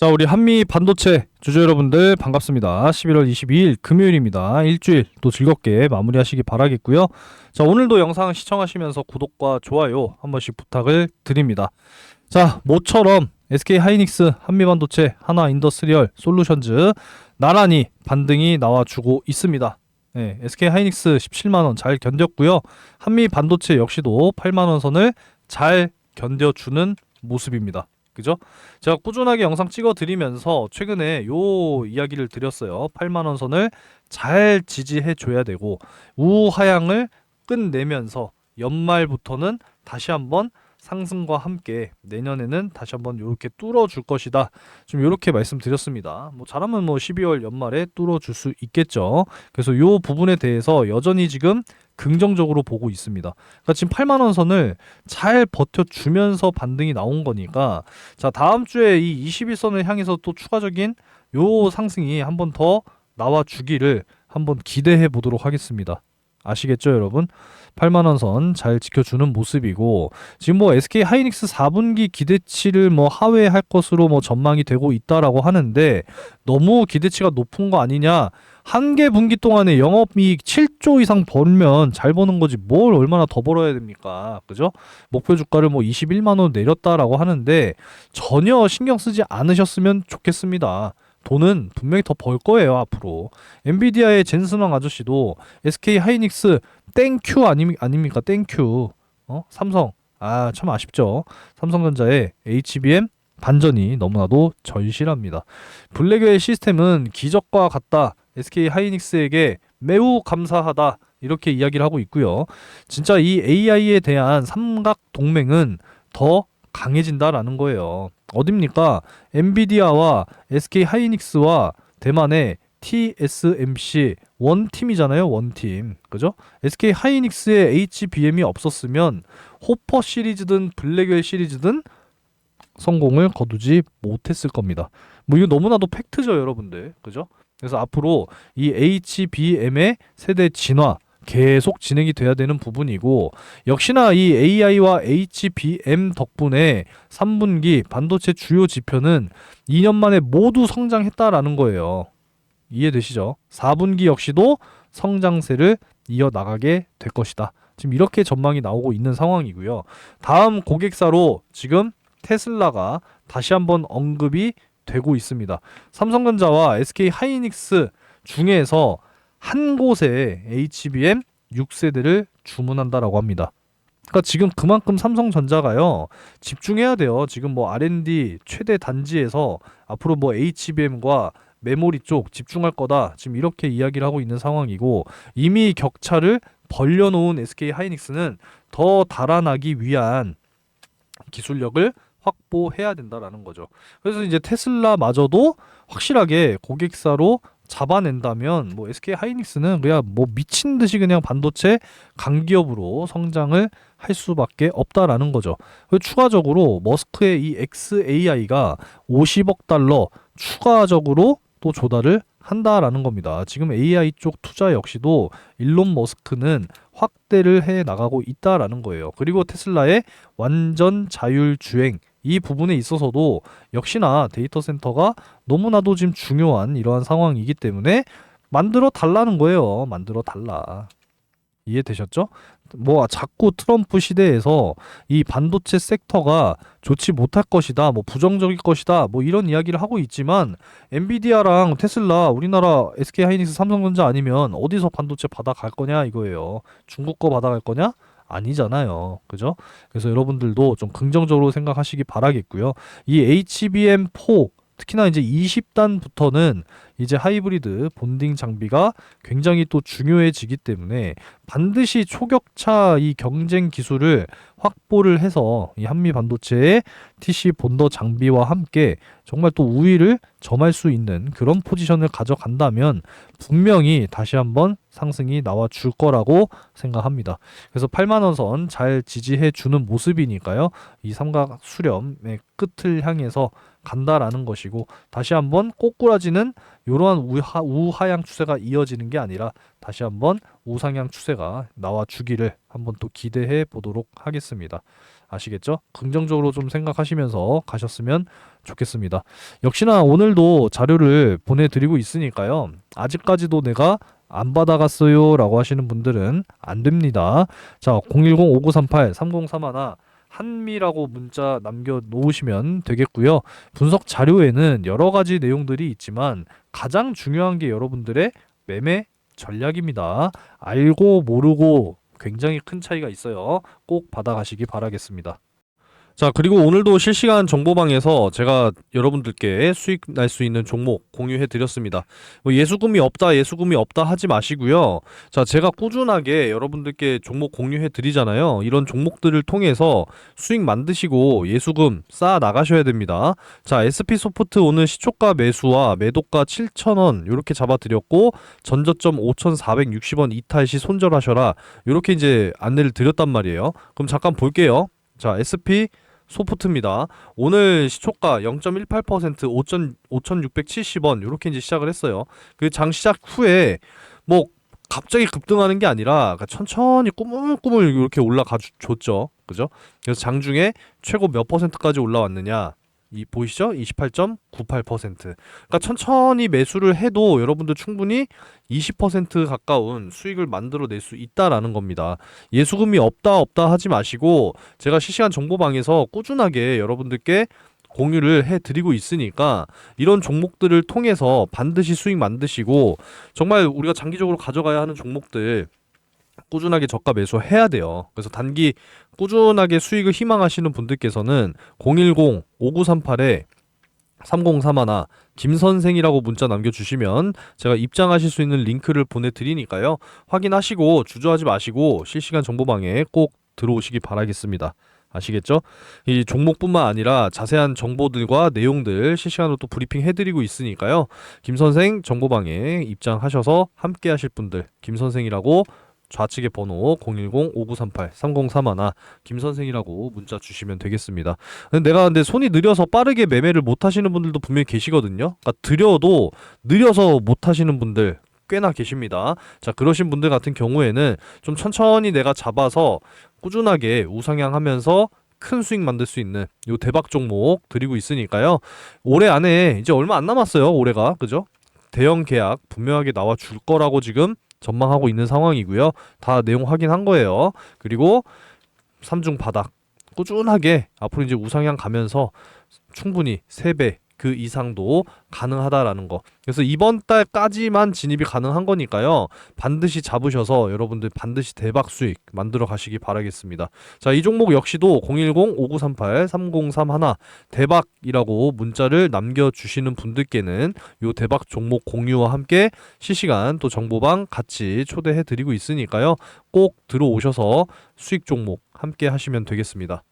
자, 우리 한미 반도체 주주 여러분들 반갑습니다. 11월 22일 금요일입니다. 일주일 또 즐겁게 마무리하시기 바라겠고요. 자, 오늘도 영상 시청하시면서 구독과 좋아요 한 번씩 부탁을 드립니다. 자, 모처럼 SK 하이닉스, 한미 반도체, 하나 인더스리얼 솔루션즈 나란히 반등이 나와주고 있습니다. 네, SK 하이닉스 17만 원 잘 견뎠고요. 한미 반도체 역시도 8만 원 선을 잘 견뎌주는 모습입니다. 그죠? 제가 꾸준하게 영상 찍어 드리면서 최근에 요 이야기를 드렸어요. 8만 원 선을 잘 지지해 줘야 되고 우하향을 끝내면서 연말부터는 다시 한번 상승과 함께 내년에는 다시 한번 이렇게 뚫어 줄 것이다. 좀 이렇게 말씀드렸습니다. 뭐 잘하면 뭐 12월 연말에 뚫어 줄 수 있겠죠. 그래서 요 부분에 대해서 여전히 지금 긍정적으로 보고 있습니다. 그러니까 지금 8만 원 선을 잘 버텨 주면서 반등이 나온 거니까 자, 다음 주에 이 21선을 향해서 또 추가적인 요 상승이 한 번 더 나와 주기를 한번 기대해 보도록 하겠습니다. 아시겠죠, 여러분? 8만 원 선 잘 지켜주는 모습이고 지금 뭐 SK 하이닉스 4분기 기대치를 뭐 하회할 것으로 뭐 전망이 되고 있다라고 하는데 너무 기대치가 높은 거 아니냐? 한 개 분기 동안에 영업이익 7조 이상 벌면 잘 버는 거지 뭘 얼마나 더 벌어야 됩니까? 그죠? 목표 주가를 뭐 21만 원 내렸다라고 하는데 전혀 신경 쓰지 않으셨으면 좋겠습니다. 돈은 분명히 더 벌 거예요 앞으로. 엔비디아의 젠슨왕 아저씨도 SK 하이닉스 땡큐 아니, 아닙니까? 땡큐. 어? 삼성. 아 참 아쉽죠. 삼성전자의 HBM 반전이 너무나도 절실합니다. 블랙웰 시스템은 기적과 같다. SK 하이닉스에게 매우 감사하다. 이렇게 이야기를 하고 있고요. 진짜 이 AI에 대한 삼각 동맹은 더 강해진다라는 거예요. 어딥니까? 엔비디아와 SK 하이닉스와 대만의 TSMC 원팀이잖아요. 원팀. 그죠? SK 하이닉스의 HBM이 없었으면 호퍼 시리즈든 블랙웰 시리즈든 성공을 거두지 못했을 겁니다. 뭐 이거 너무나도 팩트죠, 여러분들. 그죠? 그래서 앞으로 이 HBM의 세대 진화 계속 진행이 돼야 되는 부분이고 역시나 이 AI와 HBM 덕분에 3분기 반도체 주요 지표는 2년 만에 모두 성장했다라는 거예요. 이해되시죠? 4분기 역시도 성장세를 이어 나가게 될 것이다. 지금 이렇게 전망이 나오고 있는 상황이고요. 다음 고객사로 지금 테슬라가 다시 한번 언급이 되고 있습니다. 삼성전자와 SK 하이닉스 중에서 한 곳에 HBM 6세대를 주문한다라고 합니다. 그러니까 지금 그만큼 삼성전자가요 집중해야 돼요. 지금 뭐 R&D 최대 단지에서 앞으로 뭐 HBM과 메모리 쪽 집중할 거다. 지금 이렇게 이야기를 하고 있는 상황이고 이미 격차를 벌려놓은 SK 하이닉스는 더 달아나기 위한 기술력을 확보해야 된다라는 거죠. 그래서 이제 테슬라마저도 확실하게 고객사로 잡아낸다면 뭐 SK 하이닉스는 그냥 뭐 미친 듯이 그냥 반도체 강기업으로 성장을 할 수밖에 없다라는 거죠. 추가적으로 머스크의 이 XAI가 50억 달러 추가적으로 또 조달을 한다라는 겁니다. 지금 AI 쪽 투자 역시도 일론 머스크는 확대를 해 나가고 있다라는 거예요. 그리고 테슬라의 완전 자율 주행 이 부분에 있어서도 역시나 데이터 센터가 너무나도 지금 중요한 이러한 상황이기 때문에 만들어 달라는 거예요. 만들어 달라. 이해되셨죠? 뭐 자꾸 트럼프 시대에서 이 반도체 섹터가 좋지 못할 것이다, 뭐 부정적일 것이다, 뭐 이런 이야기를 하고 있지만 엔비디아랑 테슬라, 우리나라 SK 하이닉스, 삼성전자 아니면 어디서 반도체 받아갈 거냐 이거예요. 중국 거 받아갈 거냐? 아니잖아요. 그죠? 그래서 여러분들도 좀 긍정적으로 생각하시기 바라겠고요. 이 HBM4 특히나 이제 20단부터는 이제 하이브리드 본딩 장비가 굉장히 또 중요해지기 때문에 반드시 초격차 이 경쟁 기술을 확보를 해서 이 한미 반도체의 TC 본더 장비와 함께 정말 또 우위를 점할 수 있는 그런 포지션을 가져간다면 분명히 다시 한번 상승이 나와 줄 거라고 생각합니다. 그래서 8만 원 선 잘 지지해 주는 모습이니까요. 이 삼각 수렴의 끝을 향해서 간다라는 것이고 다시 한번 꼬꾸라지는 이러한 우하, 우하향 추세가 이어지는 게 아니라 다시 한번 우상향 추세가 나와 주기를 한번 또 기대해 보도록 하겠습니다. 아시겠죠? 긍정적으로 좀 생각하시면서 가셨으면 좋겠습니다. 역시나 오늘도 자료를 보내드리고 있으니까요. 아직까지도 내가 안 받아갔어요 라고 하시는 분들은 안 됩니다. 자, 010-5938-3031 한미라고 문자 남겨 놓으시면 되겠고요. 분석 자료에는 여러 가지 내용들이 있지만 가장 중요한 게 여러분들의 매매 전략입니다. 알고 모르고 굉장히 큰 차이가 있어요. 꼭 받아가시기 바라겠습니다. 자, 그리고 오늘도 실시간 정보방에서 제가 여러분들께 수익 날 수 있는 종목 공유해 드렸습니다. 뭐 예수금이 없다, 예수금이 없다 하지 마시고요. 자, 제가 꾸준하게 여러분들께 종목 공유해 드리잖아요. 이런 종목들을 통해서 수익 만드시고 예수금 쌓아 나가셔야 됩니다. 자, SP 소프트 오늘 시초가 매수와 매도가 7,000원 이렇게 잡아 드렸고 전저점 5,460원 이탈 시 손절하셔라. 이렇게 이제 안내를 드렸단 말이에요. 그럼 잠깐 볼게요. 자, SP 소프트입니다. 오늘 시초가 0.18% 5,000 5,670원 이렇게 이제 시작을 했어요. 그 장 시작 후에 뭐 갑자기 급등하는 게 아니라 그러니까 천천히 꾸물꾸물 이렇게 올라가 주- 줬죠. 그죠? 그래서 장중에 최고 몇 퍼센트까지 올라왔느냐? 이 보이시죠? 28.98%. 그러니까 천천히 매수를 해도 여러분들 충분히 20% 가까운 수익을 만들어낼 수 있다라는 겁니다. 예수금이 없다 없다 하지 마시고 제가 실시간 정보방에서 꾸준하게 여러분들께 공유를 해 드리고 있으니까 이런 종목들을 통해서 반드시 수익 만드시고 정말 우리가 장기적으로 가져가야 하는 종목들 꾸준하게 저가 매수해야 돼요. 그래서 단기 꾸준하게 수익을 희망하시는 분들께서는 010-5938에 3031 김선생이라고 문자 남겨주시면 제가 입장하실 수 있는 링크를 보내드리니까요. 확인하시고 주저하지 마시고 실시간 정보방에 꼭 들어오시기 바라겠습니다. 아시겠죠? 이 종목뿐만 아니라 자세한 정보들과 내용들 실시간으로 또 브리핑 해드리고 있으니까요. 김선생 정보방에 입장하셔서 함께 하실 분들 김선생이라고 좌측의 번호 010-5938-3031 김선생이라고 문자 주시면 되겠습니다. 내가 근데 손이 느려서 빠르게 매매를 못 하시는 분들도 분명히 계시거든요. 그러니까 느려도 느려서 못 하시는 분들 꽤나 계십니다. 자, 그러신 분들 같은 경우에는 좀 천천히 내가 잡아서 꾸준하게 우상향 하면서 큰 수익 만들 수 있는 요 대박 종목 드리고 있으니까요. 올해 안에 이제 얼마 안 남았어요. 올해가. 그죠? 대형 계약 분명하게 나와 줄 거라고 지금 전망하고 있는 상황이고요. 다 내용 확인한 거예요. 그리고 삼중 바닥 꾸준하게 앞으로 이제 우상향 가면서 충분히 3배 그 이상도 가능하다라는 거. 그래서 이번 달까지만 진입이 가능한 거니까요. 반드시 잡으셔서 여러분들 반드시 대박 수익 만들어 가시기 바라겠습니다. 자, 이 종목 역시도 010-5938-3031 대박이라고 문자를 남겨 주시는 분들께는 요 대박 종목 공유와 함께 실시간 또 정보방 같이 초대해 드리고 있으니까요. 꼭 들어오셔서 수익 종목 함께 하시면 되겠습니다.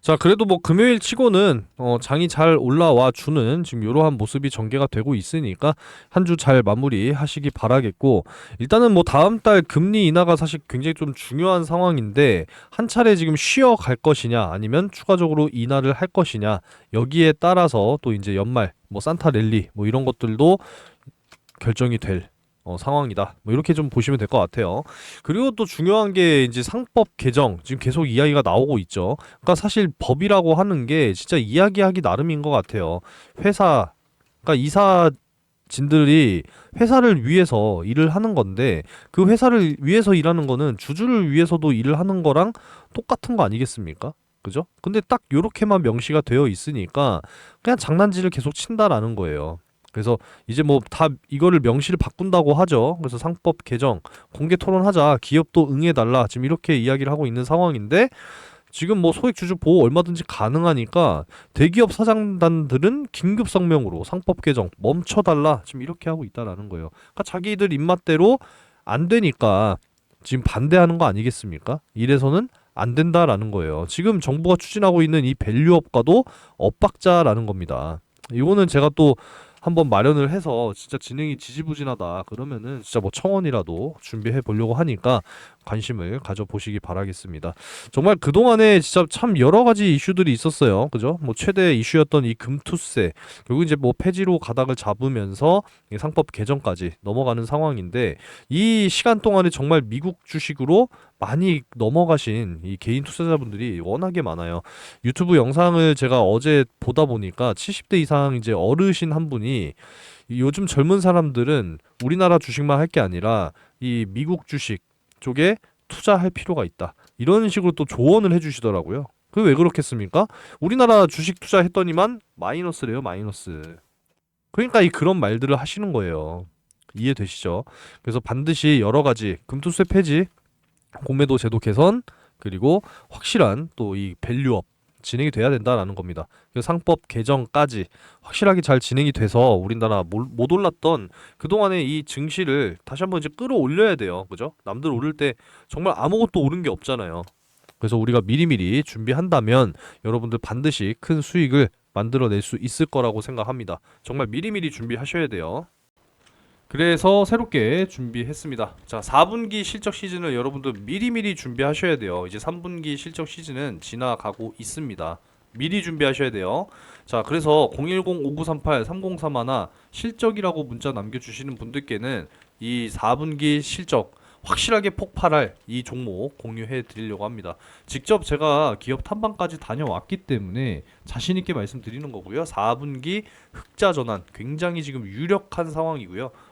자, 그래도 뭐 금요일 치고는 어, 장이 잘 올라와 주는 지금 이러한 모습이 전개가 되고 있으니까 한 주 잘 마무리 하시기 바라겠고 일단은 뭐 다음 달 금리 인하가 사실 굉장히 좀 중요한 상황인데 한 차례 지금 쉬어 갈 것이냐 아니면 추가적으로 인하를 할 것이냐 여기에 따라서 또 이제 연말 뭐 산타 랠리 뭐 이런 것들도 결정이 될 어, 상황이다. 뭐 이렇게 좀 보시면 될 것 같아요. 그리고 또 중요한 게 이제 상법 개정 지금 계속 이야기가 나오고 있죠. 그러니까 사실 법이라고 하는 게 진짜 이야기하기 나름인 것 같아요. 회사 그러니까 이사 진들이 회사를 위해서 일을 하는 건데 그 회사를 위해서 일하는 거는 주주를 위해서도 일을 하는 거랑 똑같은 거 아니겠습니까? 그죠? 근데 딱 요렇게만 명시가 되어 있으니까 그냥 장난질을 계속 친다라는 거예요. 그래서 이제 뭐 다 이거를 명시를 바꾼다고 하죠. 그래서 상법 개정 공개 토론하자. 기업도 응해달라. 지금 이렇게 이야기를 하고 있는 상황인데 지금 뭐 소액 주주 보호 얼마든지 가능하니까 대기업 사장단들은 긴급 성명으로 상법 개정 멈춰달라. 지금 이렇게 하고 있다라는 거예요. 그러니까 자기들 입맛대로 안 되니까 지금 반대하는 거 아니겠습니까? 이래서는 안 된다라는 거예요. 지금 정부가 추진하고 있는 이 밸류업과도 엇박자라는 겁니다. 이거는 제가 또 한번 마련을 해서 진짜 진행이 지지부진하다. 그러면은 진짜 뭐 청원이라도 준비해 보려고 하니까 관심을 가져보시기 바라겠습니다. 정말 그동안에 진짜 참 여러 가지 이슈들이 있었어요. 그죠? 뭐 최대 이슈였던 이 금투세 결국 이제 뭐 폐지로 가닥을 잡으면서 이 상법 개정까지 넘어가는 상황인데 이 시간 동안에 정말 미국 주식으로 많이 넘어가신 이 개인 투자자분들이 워낙에 많아요. 유튜브 영상을 제가 어제 보다 보니까 70대 이상 이제 어르신 한 분이 이 요즘 젊은 사람들은 우리나라 주식만 할 게 아니라 이 미국 주식 쪽에 투자할 필요가 있다. 이런 식으로 또 조언을 해주시더라고요. 그 왜 그렇겠습니까? 우리나라 주식 투자했더니만 마이너스래요, 마이너스. 그러니까 이 그런 말들을 하시는 거예요. 이해되시죠? 그래서 반드시 여러 가지 금투세 폐지, 공매도 제도 개선, 그리고 확실한 또 이 밸류업 진행이 돼야 된다라는 겁니다. 그 상법 개정까지 확실하게 잘 진행이 돼서 우리나라 몰- 못 올랐던 그동안의 이 증시를 다시 한번 이제 끌어올려야 돼요. 그죠? 남들 오를 때 정말 아무것도 오른 게 없잖아요. 그래서 우리가 미리미리 준비한다면 여러분들 반드시 큰 수익을 만들어낼 수 있을 거라고 생각합니다. 정말 미리미리 준비하셔야 돼요. 그래서 새롭게 준비했습니다. 자, 4분기 실적 시즌을 여러분들 미리미리 준비하셔야 돼요. 이제 3분기 실적 시즌은 지나가고 있습니다. 미리 준비하셔야 돼요. 자, 그래서 010-5938-3031 실적이라고 문자 남겨주시는 분들께는 이 4분기 실적 확실하게 폭발할 이 종목 공유해 드리려고 합니다. 직접 제가 기업 탐방까지 다녀왔기 때문에 자신 있게 말씀드리는 거고요. 4분기 흑자 전환 굉장히 지금 유력한 상황이고요.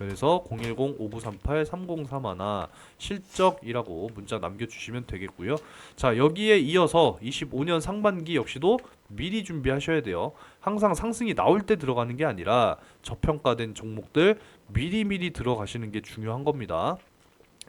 그래서 010-5938-3031 실적이라고 문자 남겨주시면 되겠고요. 자 여기에 이어서 25년 상반기 역시도 미리 준비하셔야 돼요. 항상 상승이 나올 때 들어가는 게 아니라 저평가된 종목들 미리미리 들어가시는 게 중요한 겁니다.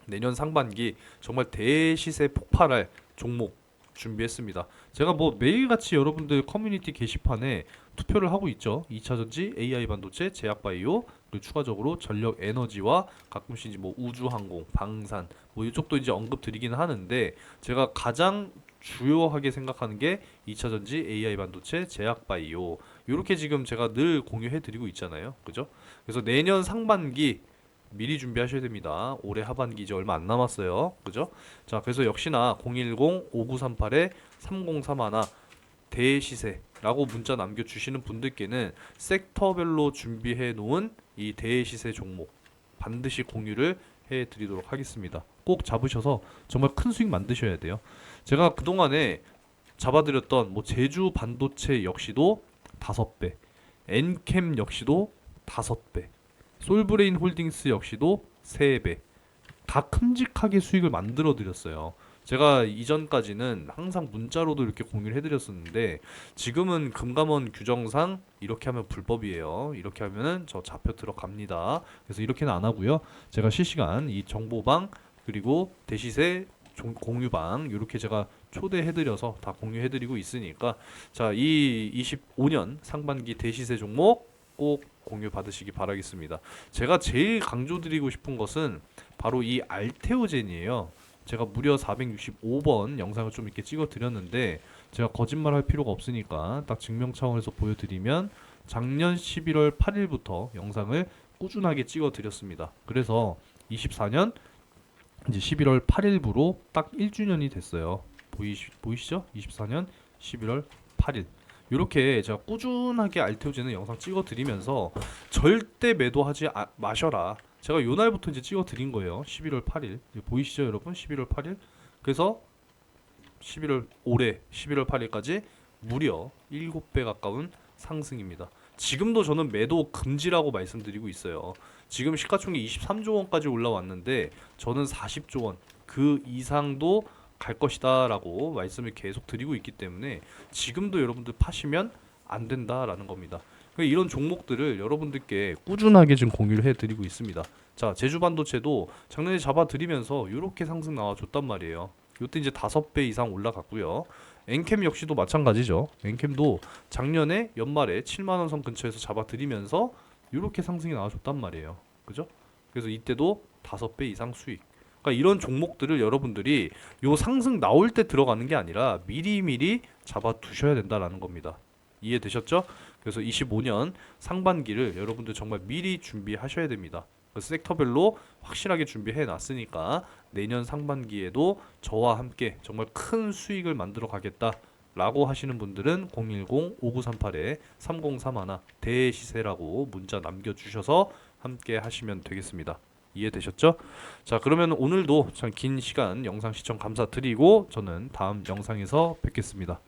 내년 상반기 정말 대시세 폭발할 종목 준비했습니다. 제가 뭐 매일같이 여러분들 커뮤니티 게시판에 투표를 하고 있죠. 2차전지, AI 반도체, 제약바이오, 그리고 추가적으로 전력 에너지와 가끔씩 이제 뭐 우주항공, 방산 뭐 이쪽도 이제 언급 드리기는 하는데 제가 가장 주요하게 생각하는 게 2차전지, AI 반도체, 제약바이오 이렇게 지금 제가 늘 공유해 드리고 있잖아요. 그죠? 그래서 내년 상반기 미리 준비하셔야 됩니다. 올해 하반기 이제 얼마 안 남았어요. 그죠? 자, 그래서 역시나 010-5938-3031 대시세 라고 문자 남겨주시는 분들께는 섹터별로 준비해 놓은 이 대시세 종목 반드시 공유를 해 드리도록 하겠습니다. 꼭 잡으셔서 정말 큰 수익 만드셔야 돼요. 제가 그동안에 잡아드렸던 뭐 제주 반도체 역시도 다섯 배, 엔캠 역시도 다섯 배, 솔브레인 홀딩스 역시도 3배. 다 큼직하게 수익을 만들어 드렸어요. 제가 이전까지는 항상 문자로도 이렇게 공유를 해드렸었는데 지금은 금감원 규정상 이렇게 하면 불법이에요. 이렇게 하면은 저 잡혀 들어갑니다. 그래서 이렇게는 안 하고요. 제가 실시간 이 정보방 그리고 대시세 종- 공유방 이렇게 제가 초대해드려서 다 공유해드리고 있으니까 자 이 25년 상반기 대시세 종목 꼭 공유 받으시기 바라겠습니다. 제가 제일 강조드리고 싶은 것은 바로 이 알테오젠이에요. 제가 무려 465번 영상을 좀 이렇게 찍어 드렸는데 제가 거짓말 할 필요가 없으니까 딱 증명 차원에서 보여드리면 작년 11월 8일부터 영상을 꾸준하게 찍어 드렸습니다. 그래서 24년 이제 11월 8일부로 딱 1주년이 됐어요. 보이시, 보이시죠? 24년 11월 8일. 이렇게 제가 꾸준하게 알테오제는 영상 찍어 드리면서 절대 매도하지 아- 마셔라. 제가 요 날부터 이제 찍어 드린 거예요. 11월 8일. 이제 보이시죠, 여러분? 11월 8일. 그래서 11월 올해 11월 8일까지 무려 7배 가까운 상승입니다. 지금도 저는 매도 금지라고 말씀드리고 있어요. 지금 시가총액 23조 원까지 올라왔는데 저는 40조 원 그 이상도 갈 것이다라고 말씀을 계속 드리고 있기 때문에 지금도 여러분들 파시면 안 된다라는 겁니다. 이런 종목들을 여러분들께 꾸준하게 지금 공유를 해드리고 있습니다. 자 제주 반도체도 작년에 잡아드리면서 이렇게 상승 나와줬단 말이에요. 이때 이제 다섯 배 이상 올라갔고요. 엔캠 역시도 마찬가지죠. 엔캠도 작년에 연말에 7만 원 선 근처에서 잡아드리면서 이렇게 상승이 나와줬단 말이에요. 그죠? 그래서 이때도 다섯 배 이상 수익. 그러니까 이런 종목들을 여러분들이 요 상승 나올 때 들어가는 게 아니라 미리미리 잡아 두셔야 된다라는 겁니다. 이해되셨죠? 그래서 25년 상반기를 여러분들 정말 미리 준비하셔야 됩니다. 그 섹터별로 확실하게 준비해 놨으니까 내년 상반기에도 저와 함께 정말 큰 수익을 만들어 가겠다 라고 하시는 분들은 010-5938-3031 대시세라고 문자 남겨주셔서 함께 하시면 되겠습니다. 이해되셨죠? 자 그러면 오늘도 참 긴 시간 영상 시청 감사드리고 저는 다음 영상에서 뵙겠습니다.